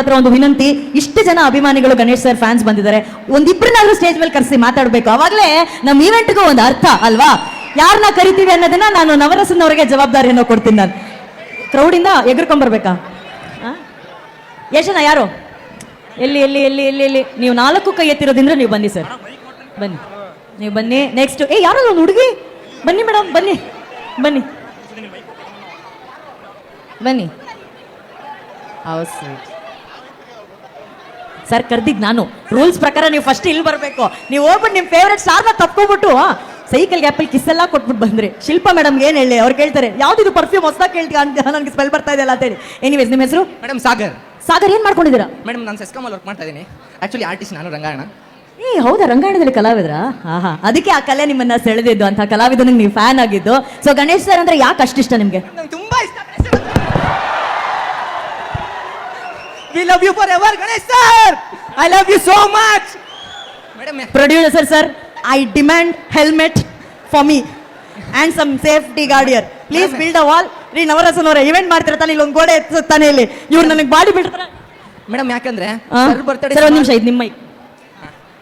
ಹತ್ರ ಒಂದು ವಿನಂತಿ, ಇಷ್ಟು ಜನ ಅಭಿಮಾನಿಗಳು ಗಣೇಶ್ ಸರ್ ಫ್ಯಾನ್ಸ್ ಬಂದಿದ್ದಾರೆ. ಒಂದಿಬ್ಬರನ್ನಾದ್ರೂ ಸ್ಟೇಜ್ ಮೇಲೆ ಕರೆಸಿ ಮಾತಾಡಬೇಕು. ಅವಾಗಲೇ ನಮ್ಮ ಈವೆಂಟ್ಗೂ ಒಂದು ಅರ್ಥ, ಅಲ್ವಾ? ಯಾರನ್ನ ಕರಿತೀವಿ ಅನ್ನೋದನ್ನ ನಾನು ನವರಸನವರಿಗೆ ಜವಾಬ್ದಾರಿಯನ್ನು ಕೊಡ್ತೀನಿ ನಾನು. ಕ್ರೌಡಿಂದ ಎಗರ್ಕೊಂಬರ್ಬೇಕಾ ಜನ ಯಾರು? ಎಲ್ಲಿ ಎಲ್ಲಿ ಎಲ್ಲಿ ಎಲ್ಲಿ ಎಲ್ಲಿ? ನೀವು ನಾಲ್ಕು ಕೈ ಎತ್ತಿರೋದ್ರಿಂದ ನೀವು ಬನ್ನಿ ಸರ್ ಬನ್ನಿ. ನೀವು ಬನ್ನಿ. ನೆಕ್ಸ್ಟ್ ಏ, ಯಾರೋ ಒಂದು ಹುಡುಗಿ? ಬನ್ನಿ ಮೇಡಮ್ ಬನ್ನಿ. ಬನ್ನಿ. ಬನ್ನಿ. ಹೌದು ಸರ್ ಸರ್ ಕರ್ದಿದ್ ನಾನು. ರೂಲ್ಸ್ ಪ್ರಕಾರ ನೀವು ಫಸ್ಟ್ ಇಲ್ಲಿ ಬರಬೇಕು. ನೀವು ಹೋಗ್ಬಿಟ್ಟು ನಿಮ್ಮ ಫೇವ್ರೆಟ್ ಸ್ಟಾರ್ನ ತಪ್ಕೊಬಿಟ್ಟು ಸೈಕಲ್ ಗ್ಯಾಪಲ್ಲಿ ಕಿಸ್ ಎಲ್ಲ ಕೊಟ್ಬಿಟ್ಟು ಬಂದ್ರಿ. ಶಿಲ್ಪ ಮೇಡಮ್ ಏನು ಹೇಳಿ ಅವ್ರು ಕೇಳ್ತಾರೆ ಯಾವ್ದಿದು ಪರ್ಫ್ಯೂಮ್ ಹೊಸ ಕೇಳ್ತೀಯ ಅಂತ ನನಗೆ ಸ್ಮೆಲ್ ಬರ್ತಾ ಇದೆಯಲ್ಲ ಅಂತೇಳಿ ಎನಿವೇಸ್ ನಿಮ್ಮ ಹೆಸರು? ಮೇಡಮ್ ಸಾಗರ್ ಸಾಗರ್ ಏನು ಮಾಡ್ಕೊಂಡಿದ್ದೀರಾ? ಮೇಡಮ್ ನಾನು ಸೆಸ್ಕಾಮಲ್ಲಿ ವರ್ಕ್ ಮಾಡ್ತಾ ಇದ್ದೀನಿ ಆ್ಯಕ್ಚುಲಿ ಆರ್ಟಿಸ್ಟ್ ನಾನು ರಂಗಾಯಣ. ಏ ಹೌದಾ ರಂಗಾಯಣದಲ್ಲಿ ಕಲಾವಿದ್ರ? ಆಹಾ ಅದಕ್ಕೆ ಆ ಕಲೆ ನಿಮ್ಮನ್ನ ಸೆಳೆದಿದ್ದು ಅಂತ ಕಲಾವಿದನಿಗೆ ನೀವು ಫ್ಯಾನ್ ಆಗಿದ್ದು. ಸೊ ಗಣೇಶ್ ಸರ್ ಅಂದ್ರೆ ಯಾಕೆ ಅಷ್ಟಿಷ್ಟ ನಿಮಗೆ? ನಂಗೆ ತುಂಬಾ ಇಷ್ಟ we love you forever Ganesh sir I love you so much madam producer sir I demand helmet for me and some safety ಗಾರ್ಡಿಯರ್ please build a wall ರೀ ನವರಸನವರ ಇವೆಂಟ್ ಮಾಡ್ತಿರ್ತಾನೆ ಇಲ್ಲಿ ಒಂದು ಗೋಡೆ ಎತ್ತಾನೆ ಇಲ್ಲಿ. ಇವ್ರು ನನಗೆ ಬಾಡಿ ಬಿಡ್ತಾರೆ. ಮೇಡಮ್ ಯಾಕಂದ್ರೆ ಸರ್ ಬರ್ತಡೇ ಸರ್ ಒಂದು ನಿಮಿಷ ಇದು ನಿಮ್ಮ.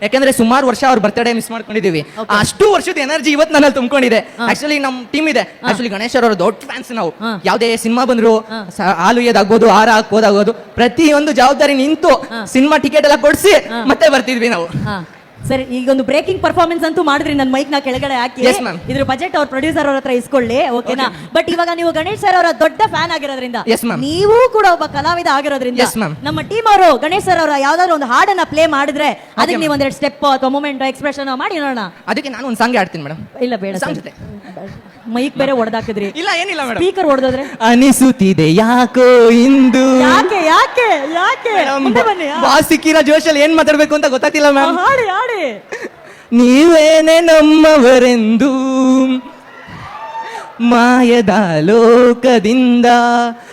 ಯಾಕಂದ್ರೆ ಸುಮಾರು ವರ್ಷ ಅವ್ರ ಬರ್ತಡೇ ಮಿಸ್ ಮಾಡ್ಕೊಂಡಿದೀವಿ. ಅಷ್ಟು ವರ್ಷದ ಎನರ್ಜಿ ಇವತ್ತು ನನ್ನಲ್ಲಿ ತುಂಬಿಕೊಂಡಿದೆ. ಆಕ್ಚುಲಿ ನಮ್ ಟೀಮ್ ಇದೆ. ಆಕ್ಚುಲಿ ಗಣೇಶ್ ಅವರ ದೊಡ್ಡ ಫ್ಯಾನ್ಸ್ ನಾವು. ಯಾವ್ದೇ ಸಿನಿಮಾ ಬಂದ್ರು. ಸ- ಹಾಲು ಎದಾಗ್ಬೋದು ಹಾರ ಹಾಕ್ಬೋದಾಗೋದು ಪ್ರತಿಯೊಂದು ಜವಾಬ್ದಾರಿ ನಿಂತು. ಸಿನಿಮಾ ಟಿಕೆಟ್ ಎಲ್ಲ ಕೊಡ್ಸಿ ಮತ್ತೆ ಬರ್ತಿದ್ವಿ ನಾವು. ಹಾ. ಸರಿ ಈಗ ಒಂದು ಬ್ರೇಕಿಂಗ್ ಪರ್ಫಾರ್ಮೆನ್ಸ್ ಅಂತೂ ಮಾಡಿದ್ರಿ ನನ್ನ ಮೈಕ್ನ ಕೆಳಗಡೆ ಹಾಕಿ. Yes, ma'am. ಇದ್ರ ಬಜೆಟ್ ಅವ್ರ ಪ್ರೊಡ್ಯೂಸರ್ ಅವ್ರ ಹತ್ರ ಇಸ್ಕೊಳ್ಳಿ ಓಕೆನಾ ಬಟ್ ಇವಾಗ ನೀವು ಗಣೇಶ್ ಸರ್ ಅವರ ದೊಡ್ಡ ಫ್ಯಾನ್ ಆಗಿರೋದ್ರಿಂದ Yes, ma'am. ನೀವು ಕೂಡ ಒಬ್ಬ ಕಲಾವಿದ ಆಗಿರೋದ್ರಿಂದ Yes, ma'am. ನಮ್ಮ ಟೀಮ್ ಅವರು ಗಣೇಶ್ ಸರ್ ಅವರ ಯಾವ್ದಾದ್ರು ಒಂದು ಹಾಡನ್ನ ಪ್ಲೇ ಮಾಡಿದ್ರೆ ಅದಕ್ಕೆ ನೀವು ಒಂದೆರಡು ಸ್ಟೆಪ್ ಅಥವಾ ಮೂಮೆಂಟ್ ಎಕ್ಸ್ಪ್ರೆಷನ್ ಮಾಡಿ ನೋಡೋಣ. ಅದಕ್ಕೆ ನಾನು ಒಂದು ಸಾಂಗ್ ಆಡ್ತೀನಿ ಮೇಡಮ್ ಇಲ್ಲ ಬೇಡ. ಮೈಕ್ ಬೇರೆ ಹೊಡೆದಾಕಿದ್ರಿ ಇಲ್ಲ ಏನಿಲ್ಲ ಮೇಡಮ್ ಸ್ಪೀಕರ್ ಹೊಡೆದ್ರೆ ಅನಿಸುತ್ತಿದೆ ಯಾಕೋ ಇಂದು? ಯಾಕೆ ಯಾಕೆ ಯಾಕೆ? ಮುಂದೆ ಬನ್ನಿ ಆ. ಬಾಸ್ ಸಿಕ್ಕಿರೋ ಜೋಶಲ್ಲಿ ಏನ್ ಮಾತಾಡ್ಬೇಕು ಅಂತ ಗೊತ್ತಾಗ್ತಿಲ್ಲ ಮ್ಯಾಮ್ ಹಾಡಿ ಹಾಡಿ. ನೀವೇನೆ ನಮ್ಮವರೆಂದು ಮಾಯದ ಲೋಕದಿಂದ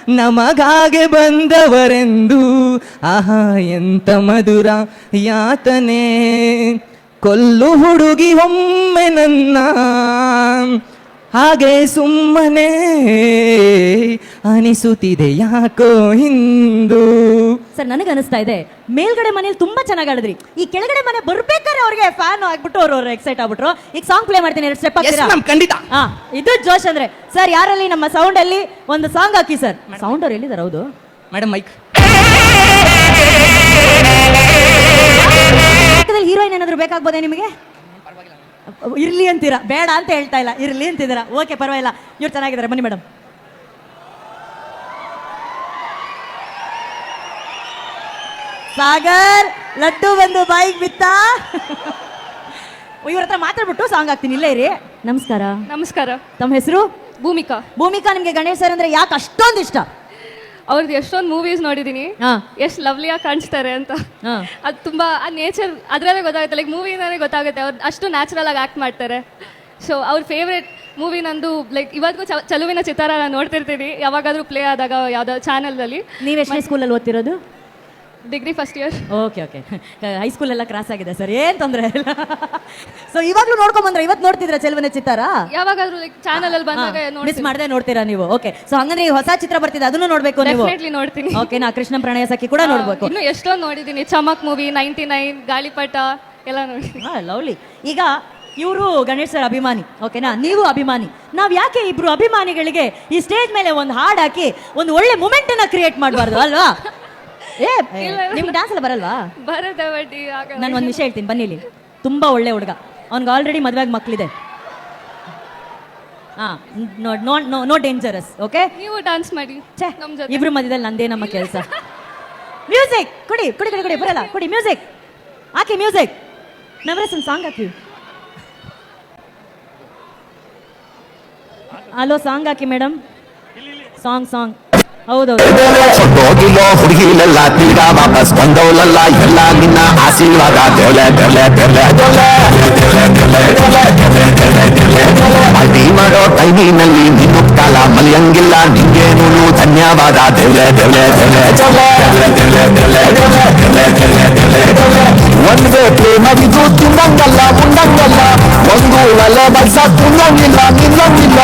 ನಮಗಾಗೆ ಬಂದವರೆಂದು ಆಹಾ, ಎಂತ ಮಧುರ ಯಾತನೆ. ಕೊಲ್ಲು ಹುಡುಗಿ ಒಮ್ಮೆ ನನ್ನ ಹಾಗೆ ಸುಮ್ಮನೆ ಅನಿಸುತ್ತಿದೆ ಯಾಕೋ ಹಿಂದು ಸರ್ ನನಗೆ ಅನಿಸ್ತಾ ಇದೆ ಮೇಲ್ಗಡೆ ಮನೇಲಿ ತುಂಬಾ ಚೆನ್ನಾಗಿ ಆಡಿದ್ರಿ. ಈ ಕೆಳಗಡೆ ಮನೆ ಬರ್ಬೇಕಾದ್ರೆ ಅವ್ರಿಗೆ ಫ್ಯಾನ್ ಆಗ್ಬಿಟ್ಟು ಅವ್ರು ಎಕ್ಸೈಟ್ ಆಗ್ಬಿಟ್ರು. ಈಗ ಸಾಂಗ್ ಪ್ಲೇ ಮಾಡ್ತೀನಿ ಎರಡು ಸ್ಟೆಪ್ ಎಸ್ ಹಾಕ್ತೀರಾ ಮ್ಯಾಮ್ ಖಂಡಿತ. ಇದು ಜೋಶ್ ಅಂದ್ರೆ. ಸರ್ ಯಾರಲ್ಲಿ ನಮ್ಮ ಸೌಂಡ್ ಅಲ್ಲಿ ಒಂದು ಸಾಂಗ್ ಹಾಕಿ ಸರ್? ಸೌಂಡ್ ಅವ್ರು ಎಲ್ಲಿದ್ದಾರೆ ಹೌದು. ಮೇಡಮ್ ಮೈಕ್ ಪಕ್ಕದಲ್ಲಿ ಹೀರೋಯಿನ್ ಏನಾದ್ರು ಬೇಕಾಗ್ಬೋದೇ ನಿಮಗೆ? ಇರ್ಲಿ ಅಂತೀರಾ? ಬೇಡ ಅಂತ ಹೇಳ್ತಾ ಇಲ್ಲ. ಇರ್ಲಿ ಅಂತಿದ್ದೀರಾ? ಓಕೆ ಪರವಾಗಿಲ್ಲ. ಇವ್ರು ಚೆನ್ನಾಗಿದ್ದಾರೆ. ಬನ್ನಿ ಮೇಡಮ್ ಸಾಗರ್ ಲಡ್ಡು ಬಂದು ಬಾಯಿಗೆ ಬಿತ್ತ. ಇವ್ರ ಹತ್ರ ಮಾತಾಡ್ಬಿಟ್ಟು ಸಾಂಗ್ ಹಾಕ್ತೀನಿ. ಇಲ್ಲೇ ಇರಿ. ನಮಸ್ಕಾರ. ನಮಸ್ಕಾರ. ತಮ್ಮ ಹೆಸರು? ಭೂಮಿಕಾ. ಭೂಮಿಕಾ ನಿಮ್ಗೆ ಗಣೇಶ್ ಸರ್ ಅಂದ್ರೆ ಯಾಕೆ ಅಷ್ಟೊಂದು ಇಷ್ಟ? ಅವ್ರದ್ದು ಎಷ್ಟೊಂದು ಮೂವೀಸ್ ನೋಡಿದೀನಿ. ಹಾ. ಎಷ್ಟು ಲವ್ಲಿಯಾಗಿ ಕಾಣಿಸ್ತಾರೆ ಅಂತ. ಹಾ. ಅದು ತುಂಬಾ ಆ ನೇಚರ್ ಅದರಲ್ಲೇ ಗೊತ್ತಾಗುತ್ತೆ. ಲೈಕ್ ಮೂವಿನೇ ಗೊತ್ತಾಗುತ್ತೆ. ಅವ್ರು ಅಷ್ಟು ನ್ಯಾಚುರಲ್ ಆಗಿ ಆಕ್ಟ್ ಮಾಡ್ತಾರೆ. ಸೊ ಅವ್ರ ಫೇವ್ರೆಟ್ ಮೂವಿ ನಂದು ಲೈಕ್ ಇವತ್ತಿಗೂ ಚ- ಚಲುವಿನ ಚಿತ್ರ ನಾನು ನೋಡ್ತಿರ್ತೀನಿ. ಯಾವಾಗಾದ್ರೂ ಪ್ಲೇ ಆದಾಗ ಯಾವ್ದಾದ್ರು ಚಾನಲ್ದಲ್ಲಿ ನೀವು ಎಷ್ಟನೇ ಸ್ಕೂಲಲ್ಲಿ ಓದ್ತಿರೋದು? Degree first year okay okay high school ಎಲ್ಲ ಕ್ರಾಸ್ ಆಗಿದೆ ಸರ್. ಏನ್ ತೊಂದರೆ ಇಲ್ಲ. ಸೊ ಇವಾಗ್ಲೂ ನೋಡ್ಕೊಂಡ್ ಬಂದ್ರೆ ಇವತ್ತು ನೋಡ್ತಿದ್ರ ಚೆಲುವನ ಚಿತ್ತಾರ? ಯಾವಾಗಾದ್ರೂ ಲೈಕ್ ಚಾನಲ್ ಅಲ್ಲಿ ಬಂದಾಗ ಮಿಸ್ ಮಾಡದೆ ನೋಡ್ತೀರಾ ನೀವು? ಓಕೆ ಸೊ ಹಂಗಂದ್ರೆ ಈ ಹೊಸ ಚಿತ್ರ ಬರ್ತಿದೆ ಅದನ್ನು ನೋಡ್ಬೇಕು ನೀವು? ಡೆಫಿನೆಟ್ಲಿ ನೋಡ್ತೀನಿ. ಓಕೆ ನಾ ಕೃಷ್ಣ ಪ್ರಣಯ ಸಖಿ ಕೂಡ ನೋಡ್ಬೇಕು. ಇನ್ನು ಎಷ್ಟೊಂದು ನೋಡಿದ್ದೀನಿ ಚಮಕ್ ಮೂವಿ ನೈಂಟಿ ನೈನ್ ಗಾಳಿಪಟ ಎಲ್ಲ ನೋಡಿ ಲವ್ಲಿ. ಈಗ ಇವರು ಗಣೇಶ್ ಸರ್ ಅಭಿಮಾನಿ ಓಕೆನಾ ನೀವು ಅಭಿಮಾನಿ. ನಾವು ಯಾಕೆ ಇಬ್ರು ಅಭಿಮಾನಿಗಳಿಗೆ ಈ ಸ್ಟೇಜ್ ಮೇಲೆ ಒಂದು ಹಾಡ್ ಹಾಕಿ ಒಂದು ಒಳ್ಳೆ ಮೂಮೆಂಟ್ ಅನ್ನ ಕ್ರಿಯೇಟ್ ಮಾಡಬಾರ್ದು ಅಲ್ವಾ? ಏ ನಿಮ್ಗೆ ಡ್ಯಾನ್ಸ್ ಎಲ್ಲ ಬರಲ್ವಾ? ಬರುತ್ತೆ ಬಟ್ ನಾನು ಒಂದು ವಿಷಯ ಹೇಳ್ತೀನಿ ಬನ್ನಿ ಇಲ್ಲಿ. ತುಂಬಾ ಒಳ್ಳೆ ಹುಡುಗ. ಅವ್ನಿಗೆ ಆಲ್ರೆಡಿ ಮದುವೆಗೆ ಮಕ್ಕಳಿದೆ ಹಾ no no no no dangerous okay ನೀವು ಡಾನ್ಸ್ ಮಾಡಿ ಛೇ ನಮ್ ಜೊತೆ. ಇಬ್ರು ಮಧ್ಯದಲ್ಲಿ ನಂದೇ ನಮ್ಮ ಕೆಲಸ. ಮ್ಯೂಸಿಕ್ ಕೊಡಿ ಕೊಡಿ ಕೊಡಿ ಕೊಡಿ ಬರಲ್ಲ. ಕೊಡಿ ಮ್ಯೂಸಿಕ್ ಹಾಕಿ ಮ್ಯೂಸಿಕ್ ನವರಸನ್ ಸಾಂಗ್ ಹಾಕಿ. ಹಲೋ ಸಾಂಗ್ ಹಾಕಿ ಮೇಡಮ್ ಸಾಂಗ್ ಸಾಂಗ್ ಹೌದೌದು ಹೋಗಿಲ್ಲ ಹುಡುಗಿಲೆಲ್ಲ ತಿರ್ಗಾ ವಾಪಸ್ ಬಂದವಳಲ್ಲ ಎಲ್ಲ ನಿನ್ನ ಆಶೀರ್ವಾದ ಬೆಲೆ ಬೆಲೆ ಬೆಲೆ ಅಡ್ಡಿ ಮಾಡೋ ಟೈಮಿನಲ್ಲಿ ನಿನ್ನ ಕಾಲ ಮಲಿಯಂಗಿಲ್ಲ ನಿಂಗೇನು ಧನ್ಯವಾದ ದೇವ್ಲೆ ದೇವ್ಲೆ ಒಂದೇ ಪ್ರೇಮವಿದು ತಿನ್ನಂಗಲ್ಲ ಉಂಡಂಗಲ್ಲ ಒಂದು ಒಲೆ ಬಡ್ಸ ತಿನ್ನಂಗಿಲ್ಲ ನಿನ್ನಂಗಿಲ್ಲ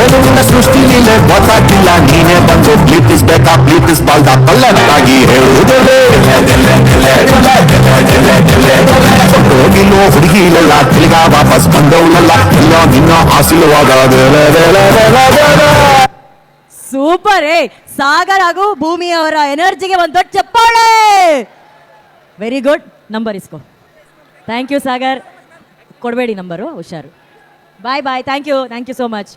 ಏನು ನಿನ್ನ ಸೃಷ್ಟಿಲಿಲೆ ಗೊತ್ತಾಗಿಲ್ಲ ನೀನೇ ಬೇಕಾ ಪ್ರೀತಿಸ್ ಬಾಲ್ದ ಬಲ್ಲತ್ತಾಗಿ ಹುಡುಗಿ ವಾಪಸ್ ಸೂಪರ್ ಏ ಸಾಗರ್ ಹಾಗೂ ಭೂಮಿ ಅವರ ಎನರ್ಜಿಗೆ ಒಂದು ದೊಡ್ಡ ಚಪ್ಪಾಳೆ ವೆರಿ ಗುಡ್ ನಂಬರ್ ಇಸ್ಕೋ ಥ್ಯಾಂಕ್ ಯು ಸಾಗರ್ ಕೊಡಬೇಡಿ ನಂಬರು ಹುಷಾರು bye bye thank you thank you so much